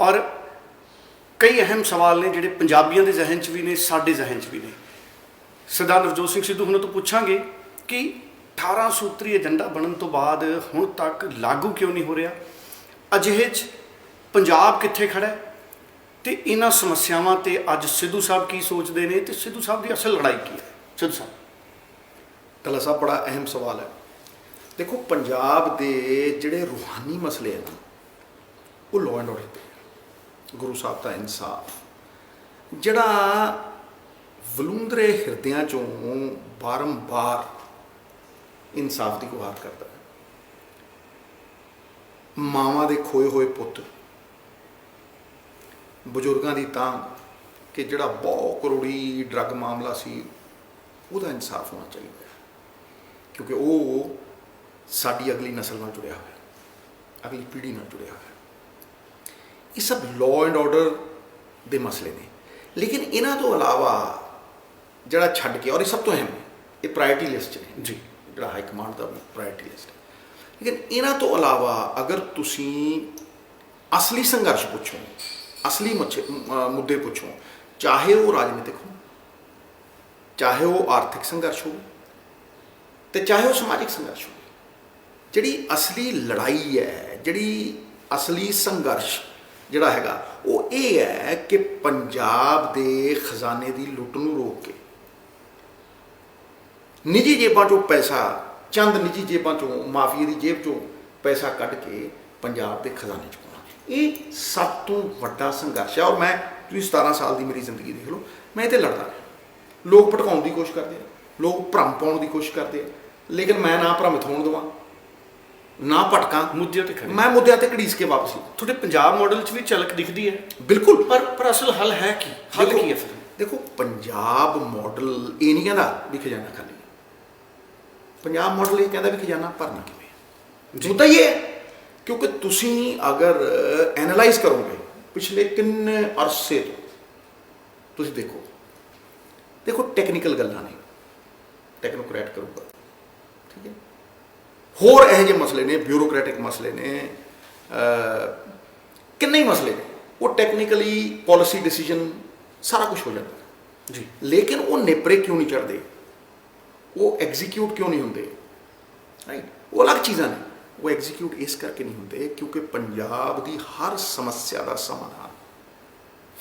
ਔਰ ਕਈ ਅਹਿਮ ਸਵਾਲ ਨੇ ਜਿਹੜੇ ਪੰਜਾਬੀਆਂ ਦੇ ਜ਼ਿਹਨ 'ਚ ਵੀ ਨੇ, ਸਾਡੇ ਜ਼ਿਹਨ 'ਚ ਵੀ ਨੇ। ਸਰਦਾਰ ਨਵਜੋਤ ਸਿੰਘ ਸਿੱਧੂ ਹੁਣਾਂ ਤੋਂ ਪੁੱਛਾਂਗੇ ਕਿ 18 ਸੂਤਰੀ ਏਜੰਡਾ ਬਣਨ ਤੋਂ ਬਾਅਦ ਹੁਣ ਤੱਕ ਲਾਗੂ ਕਿਉਂ ਨਹੀਂ ਹੋ ਰਿਹਾ? ਅਜਿਹੇ 'ਚ ਪੰਜਾਬ ਕਿੱਥੇ ਖੜਾ ਹੈ? ਤੇ ਇਹਨਾਂ ਸਮੱਸਿਆਵਾਂ ਤੇ ਅੱਜ ਸਿੱਧੂ ਸਾਹਿਬ ਕੀ ਸੋਚਦੇ ਨੇ ਤੇ ਸਿੱਧੂ ਸਾਹਿਬ ਦੀ ਅਸਲ ਲੜਾਈ ਕੀ ਹੈ? ਸਿੱਧੂ ਸਾਹਿਬ। ਕਲਾ ਸਾਹਿਬ, ਬੜਾ ਅਹਿਮ ਸਵਾਲ ਹੈ। ਦੇਖੋ, ਪੰਜਾਬ ਦੇ ਜਿਹੜੇ ਰੂਹਾਨੀ ਮਸਲੇ ਹਨ ਉਹ ਲਾਅ ਐਂਡ ਆਰਡਰ ਤੇ। ਗੁਰੂ ਸਾਹਿਬ ਦਾ ਇਨਸਾਫ। ਜਿਹੜਾ ਵਲੂੰਦਰੇ ਹਿਰਦਿਆਂ ਚੋਂ ਬਾਰੰਬਾਰ ਇਨਸਾਫ ਦੀ ਗੁਹਾਰ ਕਰਦਾ ਹੈ। ਮਾਵਾਂ ਦੇ ਖੋਏ ਹੋਏ ਪੁੱਤ, ਬਜ਼ੁਰਗਾਂ ਦੀ ਤਾਂ ਕਿ ਜਿਹੜਾ ਬਹੁਤ ਕਰੋੜੀ ਡਰੱਗ ਮਾਮਲਾ ਸੀ, ਉਹਦਾ ਇਨਸਾਫ ਹੋਣਾ ਚਾਹੀਦਾ ਕਿਉਂਕਿ ਉਹ ਸਾਡੀ ਅਗਲੀ ਨਸਲ ਨਾਲ ਜੁੜਿਆ ਹੋਇਆ ਅਗਲੀ ਪੀੜ੍ਹੀ ਨਾਲ ਜੁੜਿਆ ਹੋਇਆ ਇਹ ਸਭ ਲਾਅ ਐਂਡ ਆਰਡਰ ਦੇ ਮਸਲੇ ਨੇ ਲੇਕਿਨ ਇਹਨਾਂ ਤੋਂ ਇਲਾਵਾ ਜਿਹੜਾ ਛੱਡ ਕੇ ਔਰ ਇਹ ਸਭ ਤੋਂ ਅਹਿਮ ਹੈ ਇਹ ਪ੍ਰਾਇੋਰਟੀ ਲਿਸਟ 'ਚ ਨੇ ਜੀ ਜਿਹੜਾ ਹਾਈ ਕਮਾਂਡ ਦਾ ਪ੍ਰਾਇੋਰਟੀ ਲਿਸਟ ਹੈ ਲੇਕਿਨ ਇਹਨਾਂ ਤੋਂ ਇਲਾਵਾ ਅਗਰ ਤੁਸੀਂ ਅਸਲੀ ਸੰਘਰਸ਼ ਪੁੱਛੋ ਅਸਲੀ ਮੁੱਦੇ ਪੁੱਛੋ ਚਾਹੇ ਉਹ ਰਾਜਨੀਤਿਕ ਹੋ ਚਾਹੇ ਉਹ ਆਰਥਿਕ ਸੰਘਰਸ਼ ਹੋ ਤੇ ਚਾਹੇ ਉਹ ਸਮਾਜਿਕ ਸੰਘਰਸ਼ ਹੋ ਜਿਹੜੀ ਅਸਲੀ ਲੜਾਈ ਹੈ ਜਿਹੜੀ ਅਸਲੀ ਸੰਘਰਸ਼ ਜਿਹੜਾ ਹੈਗਾ, ਉਹ ਇਹ ਹੈ ਕਿ ਪੰਜਾਬ ਦੇ ਖਜ਼ਾਨੇ ਦੀ ਲੁੱਟ ਨੂੰ ਰੋਕ ਕੇ ਨਿੱਜੀ ਜੇਬਾਂ ਚੋਂ ਪੈਸਾ, ਚੰਦ ਨਿੱਜੀ ਜੇਬਾਂ ਚੋਂ ਮਾਫੀਆ ਦੀ ਜੇਬ ਚੋਂ ਪੈਸਾ ਕੱਢ ਕੇ ਪੰਜਾਬ ਦੇ ਖਜ਼ਾਨੇ 'ਚ ਪਾਉਣਾ। ਇਹ ਸਭ ਤੋਂ ਵੱਡਾ ਸੰਘਰਸ਼ ਹੈ ਔਰ ਮੈਂ, ਤੁਸੀਂ 17 ਸਾਲ ਦੀ ਮੇਰੀ ਜ਼ਿੰਦਗੀ ਦੇਖ ਲਓ, ਮੈਂ ਇਹ ਤੇ ਲੜਦਾ ਰਿਹਾ। ਲੋਕ ਭਟਕਾਉਣ ਦੀ ਕੋਸ਼ਿਸ਼ ਕਰਦੇ ਆ, ਲੋਕ ਭਰਮ ਪਾਉਣ ਦੀ ਕੋਸ਼ਿਸ਼ ਕਰਦੇ ਆ, ਲੇਕਿਨ ਮੈਂ ਨਾ ਭ੍ਰਮਿਤ ਹੋਣ ਦੇਵਾਂ। ਨਾ ਭਟਕਾਂ ਮੁੱਦਿਆਂ ਤੇ ਖੜੇ ਮੈਂ ਮੁੱਦਿਆਂ ਤੇ ਘੜੀਸ ਕੇ ਵਾਪਸ। ਲਊਂ। ਤੁਹਾਡੇ ਪੰਜਾਬ ਮਾਡਲ 'ਚ ਵੀ ਝਲਕ ਦਿਖਦੀ ਹੈ। ਬਿਲਕੁਲ। ਪਰ ਪਰ ਅਸਲ ਹੱਲ ਹੈ ਕੀ? ਹੱਲ ਦੇਖੋ- ਕੀ ਹੈ ਫਿਰ? ਦੇਖੋ ਪੰਜਾਬ ਮਾਡਲ ਇਹ ਨਹੀਂ ਕਹਿੰਦਾ ਵੀ ਖਜ਼ਾਨਾ ਖਾਲੀ ਹੈ। ਪੰਜਾਬ ਮਾਡਲ ਇਹ ਕਹਿੰਦਾ ਵੀ ਖਜ਼ਾਨਾ ਭਰਨਾ ਕਿਵੇਂ ਹੈ? ਮੁੱਦਾ ਇਹ ਹੈ ਕਿਉਂਕਿ ਤੁਸੀਂ ਅਗਰ ਐਨਾਲਾਈਜ਼ ਕਰੋਗੇ ਪਿਛਲੇ ਕਿੰਨੇ ਅਰਸੇ ਤੋਂ ਤੁਸੀਂ ਦੇਖੋ। ਦੇਖੋ ਟੈਕਨੀਕਲ ਗੱਲਾਂ ਨੇ। ਟੈਕਨੋਕ੍ਰੈਟ ਕਰੂਗਾ। ਠੀਕ ਹੈ? ਹੋਰ ਇਹੋ ਜਿਹੇ ਮਸਲੇ ਨੇ ਬਿਊਰੋਕ੍ਰੈਟਿਕ ਮਸਲੇ ਨੇ ਕਿੰਨੇ ਹੀ ਮਸਲੇ ਨੇ। ਉਹ ਟੈਕਨੀਕਲੀ ਪਾਲਿਸੀ ਡਿਸੀਜਨ ਸਾਰਾ ਕੁਝ ਹੋ ਜਾਂਦਾ। ਜੀ। ਲੇਕਿਨ ਉਹ ਨੇਪਰੇ ਕਿਉਂ ਨਹੀਂ ਚੜਦੇ ਉਹ ਐਗਜ਼ੀਕਿਊਟ ਕਿਉਂ ਨਹੀਂ ਹੁੰਦੇ? ਰਾਈਟ ਉਹ ਅਲੱਗ ਚੀਜ਼ਾਂ ਨੇ। ਉਹ ਐਗਜ਼ੀਕਿਊਟ ਇਸ ਕਰਕੇ ਨਹੀਂ ਹੁੰਦੇ ਕਿਉਂਕਿ ਪੰਜਾਬ ਦੀ ਹਰ ਸਮੱਸਿਆ ਦਾ ਸਮਾਧਾਨ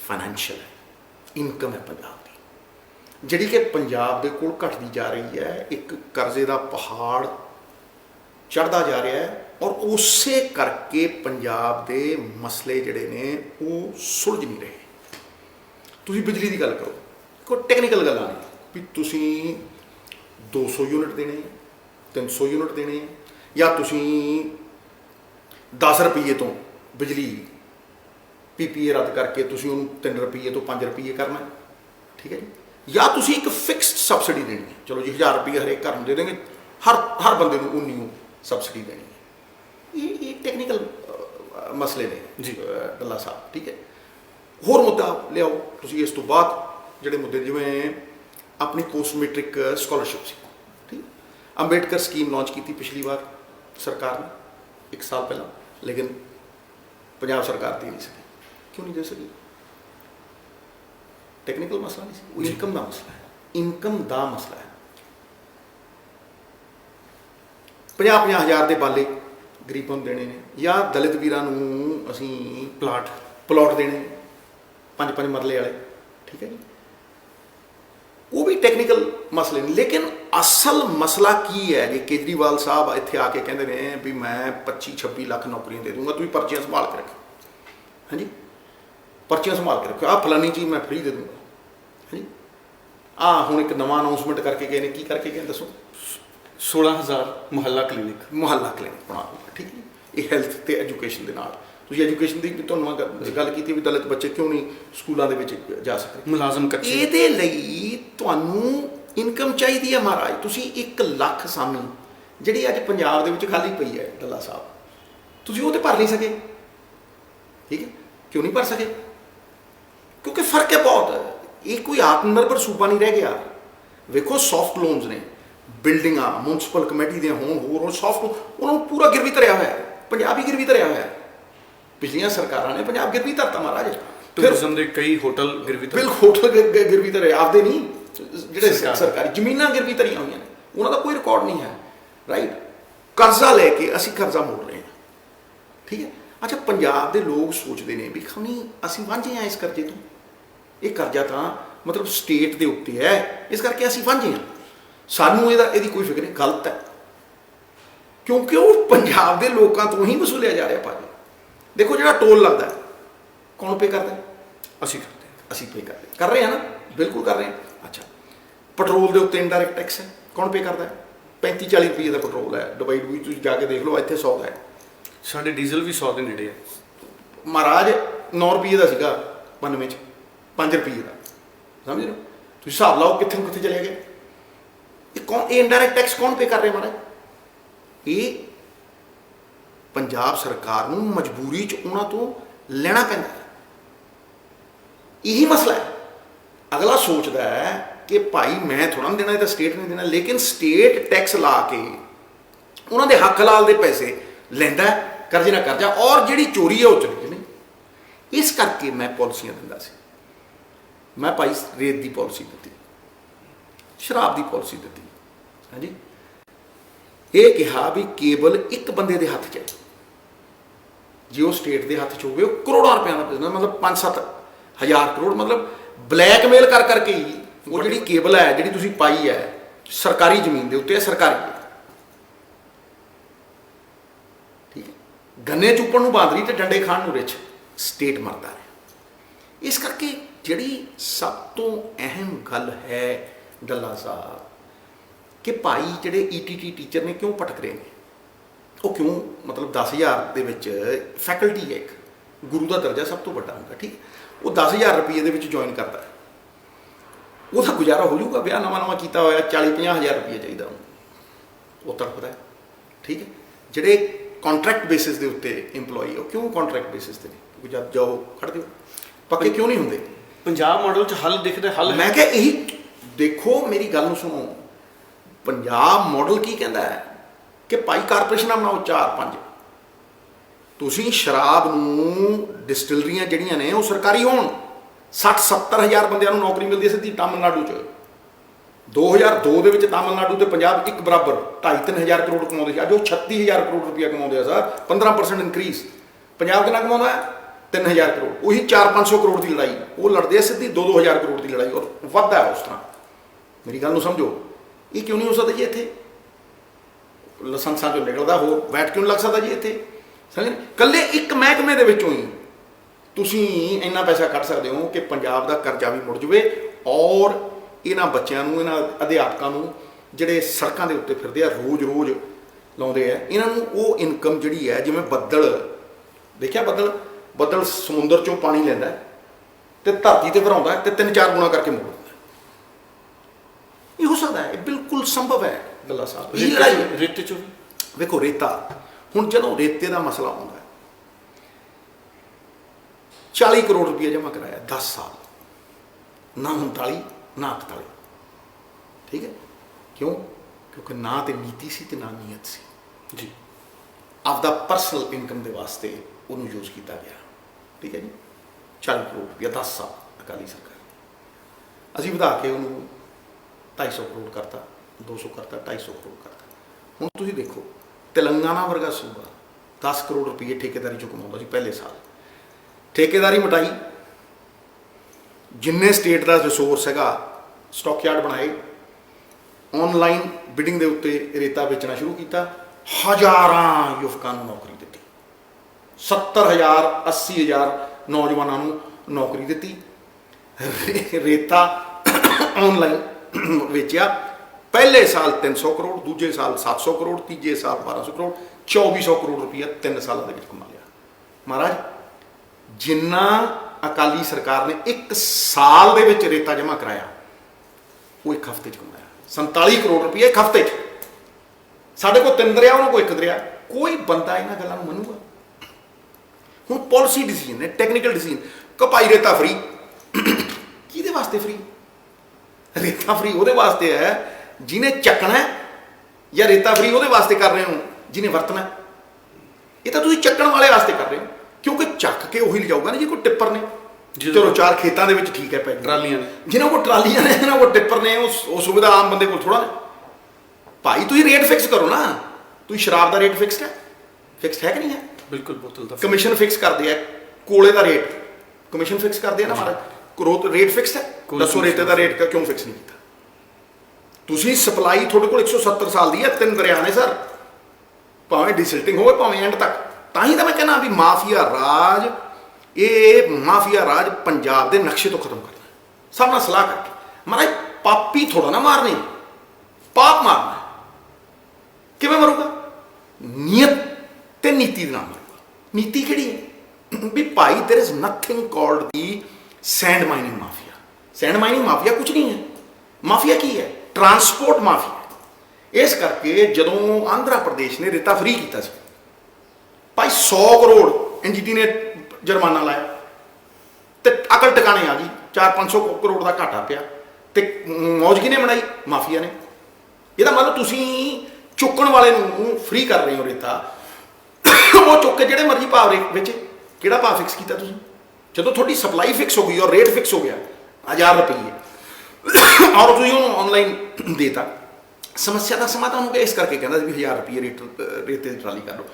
ਫਾਈਨੈਂਸ਼ੀਅਲ ਹੈ। ਇਨਕਮ ਹੈ ਪੰਜਾਬ ਦੀ। ਜਿਹੜੀ ਕਿ ਪੰਜਾਬ ਦੇ ਕੋਲ ਘਟਦੀ ਜਾ ਰਹੀ ਹੈ ਇੱਕ ਕਰਜ਼ੇ ਦਾ ਪਹਾੜ ਚੜਦਾ ਜਾ ਰਿਹਾ ਹੈ ਔਰ ਉਸੇ ਕਰਕੇ ਪੰਜਾਬ ਦੇ ਮਸਲੇ ਜਿਹੜੇ ਨੇ ਉਹ ਸੁਲਝ ਨਹੀਂ ਰਹੇ। ਤੁਸੀਂ ਬਿਜਲੀ ਦੀ ਗੱਲ ਕਰੋ ਕੋਈ ਟੈਕਨੀਕਲ ਗੱਲ ਨੇ ਵੀ ਤੁਸੀਂ 200 ਯੂਨਿਟ ਦੇਣੇ ਆ, 300 ਯੂਨਿਟ ਦੇਣੇ ਆ, ਜਾਂ ਤੁਸੀਂ 10 ਰੁਪਏ ਤੋਂ ਬਿਜਲੀ ਪੀਪੀਏ ਰੱਦ ਕਰਕੇ ਤੁਸੀਂ ਉਹਨੂੰ 3 ਰੁਪਏ ਤੋਂ 5 ਰੁਪਏ ਕਰਨਾ ਠੀਕ ਹੈ ਜੀ? ਜਾਂ ਤੁਸੀਂ ਇੱਕ ਫਿਕਸਡ ਸਬਸਿਡੀ ਦੇਣੀ ਹੈ। ਚਲੋ ਜੀ 1000 ਰੁਪਏ ਹਰੇਕ ਘਰ ਨੂੰ ਦੇ ਦੇਣਗੇ ਹਰ ਹਰ ਬੰਦੇ ਨੂੰ ਉਨੀ ਨੂੰ ਸਬਸਿਡੀ ਦੇਣੀ ਹੈ। ਇਹ ਇਹ ਟੈਕਨੀਕਲ ਮਸਲੇ ਨੇ ਜੀ। ਅਹ, ਡੱਲਾ ਸਾਹਿਬ ਠੀਕ ਹੈ? ਹੋਰ ਮੁੱਦਾ ਲਿਆਓ ਤੁਸੀਂ ਇਸ ਤੋਂ ਬਾਅਦ ਜਿਹੜੇ ਮੁੱਦੇ ਜਿਵੇਂ ਆਪਣੀ ਪੋਸਟ ਮੈਟ੍ਰਿਕ ਸਕਾਲਰਸ਼ਿਪ ਸੀ ਠੀਕ? ਅੰਬੇਡਕਰ ਸਕੀਮ ਲਾਂਚ ਕੀਤੀ ਪਿਛਲੀ ਵਾਰ ਸਰਕਾਰ ਨੇ ਇੱਕ ਸਾਲ ਪਹਿਲਾਂ ਲੇਕਿਨ ਪੰਜਾਬ ਸਰਕਾਰ ਦੇ ਨਹੀਂ ਸਕੀ ਕਿਉਂ ਨਹੀਂ ਦੇ ਸਕੀ ਟੈਕਨੀਕਲ ਮਸਲਾ ਨਹੀਂ ਸੀ ਉਹ। ਇਨਕਮ ਦਾ ਮਸਲਾ ਹੈ। ਇਨਕਮ ਦਾ ਮਸਲਾ ਹੈ। 50 ਹਜ਼ਾਰ ਦੇ ਬਾਲੇ ਗਰੀਬਾਂ ਨੂੰ ਦੇਣੇ ਨੇ ਜਾਂ ਦਲਿਤ ਵੀਰਾਂ ਨੂੰ ਅਸੀਂ ਪਲਾਟ ਪਲਾਟ ਦੇਣੇ ਪੰਜ ਪੰਜ ਮਰਲੇ ਵਾਲੇ ਠੀਕ ਹੈ ਜੀ? ਉਹ ਵੀ ਟੈਕਨੀਕਲ ਮਸਲੇ ਨੇ ਲੇਕਿਨ ਅਸਲ ਮਸਲਾ ਕੀ ਹੈ ਜੇ ਕੇਜਰੀਵਾਲ ਸਾਹਿਬ ਇੱਥੇ ਆ ਕੇ ਕਹਿੰਦੇ ਨੇ ਵੀ ਮੈਂ 25 26 ਲੱਖ ਨੌਕਰੀਆਂ ਦੇ ਦੂੰਗਾ ਤੁਸੀਂ ਪਰਚੀਆਂ ਸੰਭਾਲ ਕੇ ਰੱਖੋ ਹਾਂਜੀ? ਪਰਚੀਆਂ ਸੰਭਾਲ ਕੇ ਰੱਖੋ ਆ ਫਲਾਨੀ ਚੀਜ਼ ਮੈਂ ਫ੍ਰੀ ਦੇ ਦੂੰਗਾ। ਹਾਂਜੀ? ਆ ਹੁਣ ਇੱਕ ਨਵਾਂ ਅਨਾਉਂਸਮੈਂਟ ਕਰਕੇ ਗਏ ਨੇ ਕੀ ਕਰਕੇ ਗਏ ਨੇ ਦੱਸੋ? 16000 ਮੁਹੱਲਾ ਕਲੀਨਿਕ। ਮੁਹੱਲਾ ਕਲੀਨਿਕ ਬਣਾ ਦੂੰਗਾ ਠੀਕ ਹੈ ਇਹ ਹੈਲਥ ਤੇ ਐਜੂਕੇਸ਼ਨ ਦੇ ਨਾਲ। ਤੁਸੀਂ ਐਜੂਕੇਸ਼ਨ ਦੀ ਵੀ ਤੁਹਾਨੂੰ ਮੈਂ ਗੱਲ ਕੀਤੀ ਵੀ ਦਲਿਤ ਬੱਚੇ ਕਿਉਂ ਨਹੀਂ ਸਕੂਲਾਂ ਦੇ ਵਿੱਚ ਜਾ ਸਕਦੇ? ਮੁਲਾਜ਼ਮ ਕੱਚੇ। ਇਹਦੇ ਲਈ ਤੁਹਾਨੂੰ ਇਨਕਮ ਚਾਹੀਦੀ ਹੈ ਮਹਾਰਾਜ। ਤੁਸੀਂ 1 ਲੱਖ ਸਾਮੀ ਜਿਹੜੀ ਅੱਜ ਪੰਜਾਬ ਦੇ ਵਿੱਚ ਖਾਲੀ ਪਈ ਹੈ ਦੱਲਾ ਸਾਹਿਬ ਤੁਸੀਂ ਉਹ ਤੇ ਭਰ ਨਹੀਂ ਸਕੇ। ਠੀਕ ਹੈ? ਕਿਉਂ ਨਹੀਂ ਭਰ ਸਕੇ? ਕਿਉਂਕਿ ਫ਼ਰਕ ਹੈ ਬਹੁਤ। ਇਹ ਕੋਈ ਆਤਮ ਨਿਰਭਰ ਸੂਬਾ ਨਹੀਂ ਰਹਿ ਗਿਆ। ਵੇਖੋ ਸੌਫਟ ਲੋਨਸ ਨੇ। ਬਿਲਡਿੰਗਾਂ ਮਿਊਨਿਸਪਲ ਕਮੇਟੀ ਦੀਆਂ ਹੋਣ ਹੋਰ ਹੋਰ ਸੌਫਟ ਉਹਨਾਂ ਨੂੰ ਪੂਰਾ ਗਿਰਵੀ ਧਰਿਆ ਹੋਇਆ ਹੈ। ਪੰਜਾਬ ਹੀ ਗਿਰਵੀ ਧਰਿਆ ਹੋਇਆ ਹੈ। ਪਿਛਲੀਆਂ ਸਰਕਾਰਾਂ ਨੇ ਪੰਜਾਬ ਗਿਰਵੀ ਧਰਤਾ ਮਹਾਰਾਜ। ਟੂਰਿਜ਼ਮ ਦੇ ਕਈ ਹੋਟਲ ਗਿਰਵੀ ਬਿਲ ਹੋਟਲ ਗਿ- ਗਿ- ਗਿਰਵੀ ਧਰੇ ਆਪਦੇ ਨਹੀਂ ਜਿਹੜੇ ਸਰਕਾਰ। ਜ਼ਮੀਨਾਂ ਗਿਰਵੀ ਧਰੀਆਂ ਹੋਈਆਂ ਨੇ। ਉਹਨਾਂ ਦਾ ਕੋਈ ਰਿਕਾਰਡ ਨਹੀਂ ਹੈ। ਰਾਈਟ ਕਰਜ਼ਾ ਲੈ ਕੇ ਅਸੀਂ ਕਰਜ਼ਾ ਮੋੜ ਰਹੇ ਹਾਂ। ਠੀਕ ਹੈ? ਅੱਛਾ ਪੰਜਾਬ ਦੇ ਲੋਕ ਸੋਚਦੇ ਨੇ ਵੀ ਖਣੀ ਅਸੀਂ ਵਾਂਝੇ ਆ ਇਸ ਕਰਜ਼ੇ ਤੋਂ। ਇਹ ਕਰਜ਼ਾ ਤਾਂ ਮਤਲਬ ਸਟੇਟ ਦੇ ਉੱਤੇ ਹੈ। ਇਸ ਕਰਕੇ ਅਸੀਂ ਵਾਂਝੇ ਹਾਂ। ਸਾਨੂੰ ਇਹਦਾ ਇਹਦੀ ਕੋਈ ਫਿਕਰ ਨਹੀਂ ਗਲਤ ਹੈ। ਕਿਉਂਕਿ ਉਹ ਪੰਜਾਬ ਦੇ ਲੋਕਾਂ ਤੋਂ ਹੀ ਵਸੂਲਿਆ ਜਾ ਰਿਹਾ ਭਾਜੀ। ਦੇਖੋ ਜਿਹੜਾ ਟੋਲ ਲੱਗਦਾ ਕੌਣ ਪੇ ਕਰਦਾ? ਅਸੀਂ ਕਰਦੇ ਹਾਂ। ਅਸੀਂ ਪੇ ਕਰਦੇ ਕਰ ਰਹੇ ਹਾਂ ਨਾ? ਬਿਲਕੁਲ ਕਰ ਰਹੇ ਹਾਂ। ਅੱਛਾ। ਪੈਟਰੋਲ ਦੇ ਉੱਤੇ ਇਨਡਾਇਰੈਕਟ ਟੈਕਸ ਹੈ। ਕੌਣ ਪੇ ਕਰਦਾ ਹੈ? 35 40 ਰੁਪਏ ਦਾ ਪੈਟਰੋਲ ਹੈ। ਦੁਬਈ ਵੀ ਤੁਸੀਂ ਜਾ ਕੇ ਦੇਖ ਲਓ ਇੱਥੇ 100 ਦਾ ਹੈ। ਸਾਡੇ ਡੀਜ਼ਲ ਵੀ 100 ਦੇ ਨੇੜੇ ਹੈ। ਮਹਾਰਾਜ 9 ਰੁਪਏ ਦਾ ਸੀਗਾ 92 ਚ। 5 ਰੁਪਏ ਦਾ। ਸਮਝ ਰਹੇ ਹੋ? ਤੁਸੀਂ ਹਿਸਾਬ ਲਾਓ ਕਿੱਥੇ ਕਿੱਥੇ ਚਲੇ ਗਏ। ਇਹ ਕੌਣ, ਇਹ ਇਨਡਾਇਰੈਕਟ ਟੈਕਸ ਕੌਣ ਪੇ ਕਰ ਰਿਹਾ ਮਹਾਰਾਜ ਇਹ ਪੰਜਾਬ ਸਰਕਾਰ ਨੂੰ ਮਜਬੂਰੀ ਚ ਉਹਨਾਂ ਤੋਂ ਲੈਣਾ ਪੈਂਦਾ ਇਹੀ ਮਸਲਾ ਹੈ। ਅਗਲਾ ਸੋਚਦਾ ਹੈ ਕਿ ਭਾਈ ਮੈਂ ਥੋੜਾ ਦੇਣਾ, ਇਹ ਤਾਂ ਸਟੇਟ ਨੇ ਦੇਣਾ, ਲੇਕਿਨ ਸਟੇਟ ਟੈਕਸ ਲਾ ਕੇ ਉਹਨਾਂ ਦੇ ਹੱਕ ਲਾਲ ਦੇ ਪੈਸੇ ਲੈਂਦਾ ਕਰਜ਼ੇ ਨਾਲ ਕਰਜ਼ਾ, ਔਰ ਜਿਹੜੀ ਚੋਰੀ ਹੈ ਉਹ ਚਲੀ ਜਾਂਦੀ। ਇਸ ਕਰਕੇ ਮੈਂ ਪਾਲਿਸੀਆਂ ਦਿੰਦਾ ਸੀ। ਮੈਂ ਭਾਈ ਰੇਤ ਦੀ ਪਾਲਿਸੀ ਦਿੱਤੀ। ਸ਼ਰਾਬ ਦੀ ਪਾਲਿਸੀ ਦਿੱਤੀ। ਹਾਂਜੀ? ਇਹ ਕਿਹਾ ਵੀ ਕੇਬਲ ਇੱਕ ਬੰਦੇ ਦੇ ਹੱਥ 'ਚ ਹੈ। ਜੇ ਉਹ ਸਟੇਟ ਦੇ ਹੱਥ 'ਚ ਹੋਵੇ, ਉਹ ਕਰੋੜਾਂ ਰੁਪਏ ਦਾ ਬਿਜ਼ਨਸ ਮਤਲਬ 5-7 ਹਜ਼ਾਰ ਕਰੋੜ, ਮਤਲਬ ਬਲੈਕਮੇਲ ਕਰ ਕਰਕੇ ਹੀ ਉਹ ਜਿਹੜੀ ਕੇਬਲ ਹੈ, ਜਿਹੜੀ ਤੁਸੀਂ ਪਾਈ ਹੈ, ਸਰਕਾਰੀ ਜ਼ਮੀਨ ਦੇ ਉੱਤੇ ਹੈ, ਸਰਕਾਰੀ। ਹੈ ਠੀਕ ਹੈ? ਗੰਨੇ ਚੁੱਪਣ ਨੂੰ ਬਾਂਦਰੀ ਤੇ ਡੰਡੇ ਖਾਣ ਨੂੰ ਰਿਚ ਸਟੇਟ ਮਰਦਾ ਹੈ ਇਸ ਕਰਕੇ ਜਿਹੜੀ ਸਭ ਤੋਂ ਅਹਿਮ ਗੱਲ ਹੈ ਡੱਲਾ ਸਾਹਿਬ ਕਿ ਭਾਈ ਜਿਹੜੇ ਈਟੀਟੀ ਟੀਚਰ ਨੇ ਕਿਉਂ ਭਟਕ ਰਹੇ ਨੇ? ਉਹ ਕਿਉਂ ਮਤਲਬ 10000 ਦੇ ਵਿੱਚ ਫੈਕਲਟੀ ਹੈ ਇੱਕ ਗੁਰੂ ਦਾ ਦਰਜਾ ਸਭ ਤੋਂ ਵੱਡਾ ਹੁੰਦਾ ਠੀਕ ਹੈ? ਉਹ 10000 ਰੁਪਏ ਦੇ ਵਿੱਚ ਜੁਆਇਨ ਕਰਦਾ ਹੈ। ਉਹਦਾ ਗੁਜ਼ਾਰਾ ਹੋ ਜਾਊਗਾ ਵਿਆਹ ਨਵਾਂ ਨਵਾਂ ਕੀਤਾ ਹੋਇਆ 40 50000 ਰੁਪਏ ਚਾਹੀਦਾ ਉਹ ਤੜਫਦਾ ਹੈ ਠੀਕ ਹੈ। ਜਿਹੜੇ ਕੰਟਰੈਕਟ ਬੇਸਿਸ ਦੇ ਉੱਤੇ EMPLOYE ਉਹ ਕਿਉਂ ਕੰਟਰੈਕਟ ਬੇਸਿਸ ਤੇ ਨੇ? ਕਿਉਂਕਿ ਜਦ ਜਾਓ ਖੜ ਦਿਓ ਪੱਕੇ ਕਿਉਂ ਨਹੀਂ ਹੁੰਦੇ? ਪੰਜਾਬ ਮਾਡਲ 'ਚ ਹੱਲ ਦਿਖਦਾ ਹੱਲ ਹੈ ਮੈਂ ਕਿਹਾ ਇਹੀ ਦੇਖੋ, ਮੇਰੀ ਗੱਲ ਨੂੰ ਸੁਣੋ। ਪੰਜਾਬ ਮਾਡਲ ਕੀ ਕਹਿੰਦਾ ਹੈ ਕਿ ਭਾਈ ਕਾਰਪੋਰੇਸ਼ਨਾਂ ਬਣਾਓ ਚਾਰ ਪੰਜ। ਤੁਸੀਂ ਸ਼ਰਾਬ ਨੂੰ ਡਿਸਟਿਲਰੀਆਂ ਜਿਹੜੀਆਂ ਨੇ ਉਹ ਸਰਕਾਰੀ ਹੋਣ। 60 70 ਹਜ਼ਾਰ ਬੰਦਿਆਂ ਨੂੰ ਨੌਕਰੀ ਮਿਲਦੀ ਹੈ ਸਿੱਧੀ ਤਾਮਿਲਨਾਡੂ 'ਚ। 2002 ਦੇ ਵਿੱਚ ਤਾਮਿਲਨਾਡੂ ਤੇ ਪੰਜਾਬ ਇੱਕ ਬਰਾਬਰ 2.5 ਹਜ਼ਾਰ ਕਰੋੜ ਕਮਾਉਂਦੇ ਸੀ। ਅੱਜ ਉਹ 36000 ਕਰੋੜ ਰੁਪਇਆ ਕਮਾਉਂਦੇ ਆ ਸਰ। 15% ਇਨਕਰੀਸ ਪੰਜਾਬ ਕਿੰਨਾ ਕਮਾਉਂਦਾ ਹੈ? 3000 ਕਰੋੜ। ਉਹੀ 4-500 ਕਰੋੜ ਦੀ ਲੜਾਈ। ਉਹ ਲੜਦੇ ਆ ਸਿੱਧੀ 2-2000 ਕਰੋੜ ਦੀ ਲੜਾਈ। ਔਰ ਵੱਧਦਾ ਹੈ ਉਸ ਤਰ੍ਹਾਂ। ਮੇਰੀ ਗੱਲ ਨੂੰ ਸਮਝੋ। ਇਹ ਕਿਉਂ ਨਹੀਂ ਹੋ ਸਕਦਾ ਜੀ ਇੱਥੇ? ਲਸੰਸਾਂ ਚੋਂ ਨਿਕਲਦਾ ਹੋਰ, ਵੈਟ ਕਿਉਂ ਨੀ ਲੱਗ ਸਕਦਾ ਜੀ ਇੱਥੇ? ਸਮਝ ਕੱਲੇ ਇੱਕ ਮਹਿਕਮੇ ਦੇ ਵਿੱਚੋਂ ਹੀ ਤੁਸੀਂ ਇੰਨਾ ਪੈਸਾ ਕੱਢ ਸਕਦੇ ਹੋ ਕਿ ਪੰਜਾਬ ਦਾ ਕਰਜ਼ਾ ਵੀ ਮੁੜ ਜਵੇ ਔਰ ਇਹਨਾਂ ਬੱਚਿਆਂ ਨੂੰ, ਇਹਨਾਂ ਅਧਿਆਪਕਾਂ ਨੂੰ ਜਿਹੜੇ ਸੜਕਾਂ ਦੇ ਉੱਤੇ ਫਿਰਦੇ ਆ, ਰੋਜ਼-ਰੋਜ਼ ਲਾਉਂਦੇ ਆ, ਇਹਨਾਂ ਨੂੰ ਉਹ ਇਨਕਮ ਜਿਹੜੀ ਹੈ, ਜਿਵੇਂ ਬੱਦਲ, ਦੇਖਿਆ ਬੱਦਲ? ਬੱਦਲ ਸਮੁੰਦਰ ਚੋਂ ਪਾਣੀ ਲੈਂਦਾ ਹੈ ਤੇ ਧਰਤੀ ਤੇ ਭਰਾਉਂਦਾ ਹੈ ਤੇ ਤਿੰਨ ਚਾਰ ਗੁਣਾ ਕਰਕੇ ਮੁੜਦਾ ਇਹ ਹੋ ਸਕਦਾ ਹੈ ਇਹ ਬਿਲਕੁਲ ਸੰਭਵ ਹੈ ਗੱਲਾਂ ਸਾਹਿਬ ਇਹ ਲੜਾਈ ਰੇਤੇ 'ਚ ਵੇਖੋ ਰੇਤਾ। ਹੁਣ ਜਦੋਂ ਰੇਤੇ ਦਾ ਮਸਲਾ ਆਉਂਦਾ ਹੈ। 40 ਕਰੋੜ ਰੁਪਏ ਜਮ੍ਹਾਂ ਕਰਾਇਆ 10 ਸਾਲ। ਨਾ 39 ਨਾ 41 ਠੀਕ ਹੈ? ਕਿਉਂ? ਕਿਉਂਕਿ ਨਾ ਤੇ ਨੀਤੀ ਸੀ ਤੇ ਨਾ ਨੀਅਤ ਸੀ। ਜੀ। ਆਪਦਾ ਪਰਸਨਲ ਇਨਕਮ ਦੇ ਵਾਸਤੇ ਉਹਨੂੰ ਯੂਜ਼ ਕੀਤਾ ਗਿਆ। ਠੀਕ ਹੈ ਜੀ? 40 ਕਰੋੜ ਰੁਪਏ 10 ਸਾਲ ਅਕਾਲੀ ਸਰਕਾਰ ਅਸੀਂ ਵਧਾ ਕੇ ਉਹਨੂੰ 250 ਕਰੋੜ ਕਰਤਾ 200 ਕਰਤਾ 250 ਕਰੋੜ ਕਰਤਾ। ਹੁਣ ਤੁਸੀਂ ਦੇਖੋ, ਤੇਲੰਗਾਨਾ ਵਰਗਾ ਸੂਬਾ 10 ਕਰੋੜ ਰੁਪਏ ਠੇਕੇਦਾਰੀ ਚੋਂ ਕਮਾਉਂਦਾ ਸੀ ਪਹਿਲੇ ਸਾਲ। ਠੇਕੇਦਾਰੀ ਮਟਾਈ, ਜਿੰਨੇ ਸਟੇਟ ਦਾ ਰਿਸੋਰਸ ਹੈਗਾ ਸਟਾਕਯਾਰਡ ਬਣਾਏ ਆਨਲਾਈਨ ਬਿਡਿੰਗ ਦੇ ਉੱਤੇ ਰੇਤਾ ਵੇਚਣਾ ਸ਼ੁਰੂ ਕੀਤਾ, ਹਜ਼ਾਰਾਂ ਯੁਵਕਾਂ ਨੂੰ ਨੌਕਰੀ ਦਿੱਤੀ। 70000 80000 ਨੌਜਵਾਨਾਂ ਨੂੰ ਨੌਕਰੀ ਦਿੱਤੀ। ਰੇ- ਰੇਤਾ ਆਨਲਾਈਨ ਵੇਚਿਆ। ਪਹਿਲੇ ਸਾਲ 300 ਕਰੋੜ, ਦੂਜੇ ਸਾਲ 700 ਕਰੋੜ, ਤੀਜੇ ਸਾਲ 1200 ਕਰੋੜ 2400 ਕਰੋੜ ਰੁਪਈਆ ਤਿੰਨ ਸਾਲਾਂ ਦੇ ਵਿੱਚ ਕਮਾ ਲਿਆ। ਮਹਾਰਾਜ, ਜਿੰਨਾ ਅਕਾਲੀ ਸਰਕਾਰ ਨੇ ਇੱਕ ਸਾਲ ਦੇ ਵਿੱਚ ਰੇਤਾ ਜਮ੍ਹਾਂ ਕਰਾਇਆ, ਉਹ ਇੱਕ ਹਫ਼ਤੇ 'ਚ ਕਮਾਇਆ। 47 ਕਰੋੜ ਰੁਪਏ ਇੱਕ ਹਫ਼ਤੇ 'ਚ। ਸਾਡੇ ਕੋਲ ਤਿੰਨ ਦਰਿਆ, ਉਹਨਾਂ ਕੋਲ ਇੱਕ ਦਰਿਆ। ਕੋਈ ਬੰਦਾ ਇਹਨਾਂ ਗੱਲਾਂ ਨੂੰ ਮੰਨੂਗਾ? ਹੁਣ ਪਾਲਿਸੀ ਡਿਸੀਜਨ ਹੈ ਟੈਕਨੀਕਲ ਡਿਸੀਜਨ ਕਪਾਈ ਰੇਤਾ ਫਰੀ ਕਿਹਦੇ ਵਾਸਤੇ ਫਰੀ ਰੇਤਾ ਫਰੀ ਉਹਦੇ ਵਾਸਤੇ ਹੈ ਜਿਹਨੇ ਚੱਕਣਾ ਜਾਂ ਰੇਤਾ ਫਰੀ ਉਹਦੇ ਵਾਸਤੇ ਕਰ ਰਹੇ ਹੋ ਜਿਹਨੇ ਵਰਤਣਾ। ਇਹ ਤਾਂ ਤੁਸੀਂ ਚੱਕਣ ਵਾਲੇ ਵਾਸਤੇ ਕਰ ਰਹੇ ਹੋ ਕਿਉਂਕਿ ਚੱਕ ਕੇ ਉਹੀ ਲਿਜਾਊਗਾ ਨਾ ਜੇ ਕੋਈ ਟਿੱਪਰ ਨੇ। ਚਲੋ ਚਾਰ ਖੇਤਾਂ ਦੇ ਵਿੱਚ ਠੀਕ ਹੈ ਪੈ। ਟਰਾਲੀਆਂ ਨੇ। ਜਿਨ੍ਹਾਂ ਕੋਲ ਟਰਾਲੀਆਂ ਨੇ ਜਿਨ੍ਹਾਂ ਕੋਲ ਟਿੱਪਰ ਨੇ ਉਹ ਸੁਵਿਧਾ ਆਮ ਬੰਦੇ ਕੋਲ ਥੋੜਾ ਨੇ। ਭਾਈ ਤੁਸੀਂ ਰੇਟ ਫਿਕਸ ਕਰੋ ਨਾ। ਤੁਸੀਂ ਸ਼ਰਾਬ ਦਾ ਰੇਟ ਫਿਕਸਡ ਹੈ? ਫਿਕਸਡ ਹੈ ਕਿ ਨਹੀਂ ਹੈ? ਬਿਲਕੁਲ ਬੋਤਲ ਦਾ ਕਮਿਸ਼ਨ ਫਿਕਸ ਕਰਦੇ ਆ ਕੋਲੇ ਦਾ ਰੇਟ ਕਮਿਸ਼ਨ ਫਿਕਸ ਕਰਦੇ ਆ ਨਾ ਮਾਰਾ ਕਰੋਤ ਰੇਟ ਫਿਕਸ ਹੈ ਦੱਸੋ ਰੇਤੇ ਦਾ ਰੇਟ ਕਿਉਂ ਫਿਕਸ ਨਹੀਂ ਕੀਤਾ ਤੁਸੀਂ ਸਪਲਾਈ ਤੁਹਾਡੇ ਕੋਲ 170 ਸਾਲ ਦੀ ਹੈ ਤਿੰਨ ਦਰਿਆ ਨੇ ਸਰ ਭਾਵੇਂ ਡਿਸਲਟਿੰਗ ਹੋਵੇ ਭਾਵੇਂ ਐਂਡ ਤੱਕ ਤਾਂ ਹੀ ਤਾਂ ਮੈਂ ਕਹਿੰਦਾ ਵੀ ਮਾਫੀਆ ਰਾਜ ਇਹ ਮਾਫੀਆ ਰਾਜ ਪੰਜਾਬ ਦੇ ਨਕਸ਼ੇ ਤੋਂ ਖਤਮ ਕਰਨਾ ਸਭ ਨਾਲ ਸਲਾਹ ਕਰਕੇ ਮਹਾਰਾਜ ਪਾਪੀ ਥੋੜਾ ਨਾ ਮਾਰਨੇ ਪਾਪ ਮਾਰਨਾ ਕਿਵੇਂ ਮਰੂਗਾ ਨੀਅਤ ਤੇ ਨੀਤੀ ਦੇ ਨਾਲ ਮਰੂਗਾ ਨੀਤੀ ਕਿਹੜੀ ਹੈ ਵੀ ਭਾਈ there is nothing called the sand mining mafia. Sand mining mafia ਕੁਝ ਨਹੀਂ ਹੈ। ਮਾਫੀਆ ਕੀ ਹੈ? Transport mafia. ਇਸ ਕਰਕੇ ਜਦੋਂ ਆਂਧਰਾ ਪ੍ਰਦੇਸ਼ ਨੇ ਰੇਤਾ ਫ੍ਰੀ ਕੀਤਾ ਸੀ, ਭਾਈ 100 ਕਰੋੜ ਐਨਜੀਟੀ ਨੇ ਜੁਰਮਾਨਾ ਲਾਇਆ। ਤੇ ਅਕਲ ਟਿਕਾਣੇ ਆ ਗਈ 4-500 ਕਰੋੜ ਦਾ ਘਾਟਾ ਪਿਆ। ਤੇ ਮੌਜ ਕਿਹਨੇ ਬਣਾਈ ਮਾਫੀਆ ਨੇ। ਇਹਦਾ ਮਤਲਬ ਤੁਸੀਂ ਚੁੱਕਣ ਵਾਲੇ ਨੂੰ ਫ੍ਰੀ ਕਰ ਰਹੇ ਹੋ ਰੇਤਾ। ਉਹ ਚੁੱਕ ਕੇ ਜਿਹੜੇ ਮਰਜ਼ੀ ਭਾਅ ਰੇ ਵਿੱਚ ਕਿਹੜਾ ਭਾਅ ਫਿਕਸ ਕੀਤਾ ਤੁਸੀਂ? ਜਦੋਂ ਤੁਹਾਡੀ ਸਪਲਾਈ ਫਿਕਸ ਹੋ ਗਈ ਔਰ ਰੇਟ ਫਿਕਸ ਹੋ ਗਿਆ 1000 ਰੁਪਏ ਔਰ ਤੁਸੀਂ ਉਹਨੂੰ ਆਨਲਾਈਨ ਦੇਤਾ। ਸਮੱਸਿਆ ਦਾ ਸਮਾਧਾਨ ਹੋ ਗਿਆ ਇਸ ਕਰਕੇ ਕਹਿੰਦਾ ਵੀ 1000 ਰੁਪਏ ਰੇਟ ਰੇਤੇ ਦੀ ਟਰਾਲੀ ਕਰ ਲਓ।